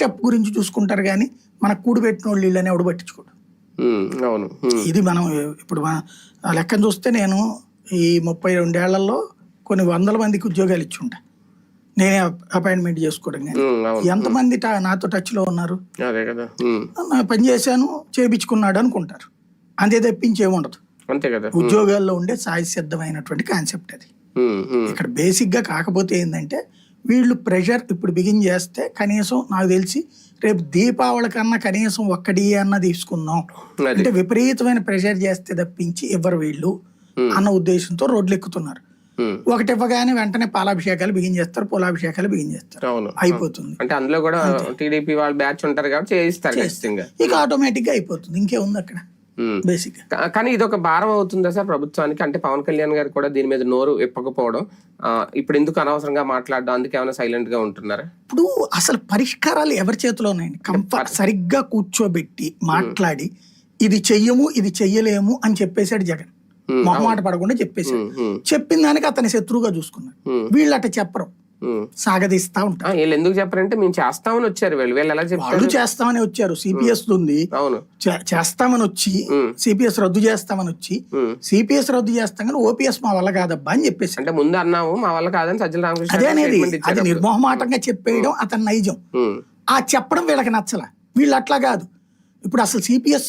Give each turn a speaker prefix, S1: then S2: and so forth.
S1: Step గురించి చూసుకుంటారు కానీ మన కూడు పెట్టిన వాళ్ళు వీళ్ళని ఎవడు పట్టించుకోడు.
S2: అవును.
S1: ఇది మనం ఇప్పుడు మన ఆ లెక్కను చూస్తే నేను ఈ ముప్పై రెండేళ్ళలో కొన్ని వందల మందికి ఉద్యోగాలు ఇచ్చి ఉంటా నేనే అపాయింట్మెంట్ చేసుకోవడం కానీ. ఎంతమంది నాతో టచ్లో ఉన్నారు? పని చేశాను చేపించుకున్నాడు అనుకుంటారు. అంతే తప్పించి ఏముండదు
S2: అంతే కదా.
S1: ఉద్యోగాల్లో ఉండే సాయసిద్ధమైనటువంటి కాన్సెప్ట్ అది. ఇక్కడ బేసిక్గా కాకపోతే ఏంటంటే వీళ్ళు ప్రెషర్ ఇప్పుడు బిగిన్ చేస్తే కనీసం నాకు తెలిసి రేపు దీపావళి కన్నా కనీసం ఒక్కడి అన్న తీసుకుందాం. అంటే విపరీతమైన ప్రెషర్ చేస్తే తప్పించి ఎవరు వీళ్ళు అన్న ఉద్దేశంతో రోడ్లు ఎక్కుతున్నారు ఒకటి ఇవ్వగానే వెంటనే పాలాభిషేకాలు బిగిన్ చేస్తారు పూలాభిషేకాలు బిగిన్ చేస్తారు. అయిపోతుంది.
S2: అంటే అందులో కూడా టీడీపీ వాళ్ళ బ్యాచ్ ఉంటారు కాబట్టి చేయిస్తారు
S1: ఇక ఆటోమేటిక్గా అయిపోతుంది. ఇంకేముంది అక్కడ. బేసిక్
S2: కా- కానీ ఇది ఒక భారం అవుతుందా సార్ ప్రభుత్వానికి. అంటే పవన్ కళ్యాణ్ గారు కూడా దీని మీద నోరు ఇప్పకపోవడం ఇప్పుడు ఎందుకు అనవసరంగా మాట్లాడడం అందుకే ఏమైనా సైలెంట్గా ఉంటున్నారా?
S1: ఇప్పుడు అసలు పరిష్కారాలు ఎవరి చేతిలో ఉన్నాయండి? కంఫర్ట్ సరిగ్గా కూర్చోబెట్టి మాట్లాడి ఇది చెయ్యము ఇది చెయ్యలేము అని చెప్పేశాడు జగన్.
S2: ఉమ్,
S1: మొహమాట పడకుండా చెప్పేశాడు.
S2: ఉమ్,
S1: చెప్పిన దానికి అతని శత్రువుగా చూసుకున్నాడు. వీళ్ళు అట్ట చెప్పరు. సాగదీస్తా ఉంటారు
S2: వీళ్ళు ఎందుకు చెప్పారంటే మేము చేస్తామని వచ్చారు వీళ్ళు. వీళ్ళు ఎలా
S1: వాళ్ళు చేస్తామని వచ్చారు. సిపిఎస్ ఉంది.
S2: అవును.
S1: చే- చేస్తామని వచ్చి సిపిఎస్ రద్దు చేస్తామని వచ్చి
S2: ఉమ్.
S1: సిపిఎస్ రద్దు చేస్తాం కానీ ఓపీఎస్ మా వల్ల కాదబ్బా అని చెప్పేసి.
S2: అంటే ముందు అన్నాము మా వల్ల కాదని సజ్జల రామకృష్ణ
S1: అదే
S2: గారు
S1: అనేది
S2: statement
S1: అది నిర్మోహమాటంగా చెప్పేయడం అతని నైజం.
S2: ఉమ్,
S1: ఆ చెప్పడం వీళ్ళకి నచ్చల. వీళ్ళు అట్లా కాదు. ఇప్పుడు అసలు సిపిఎస్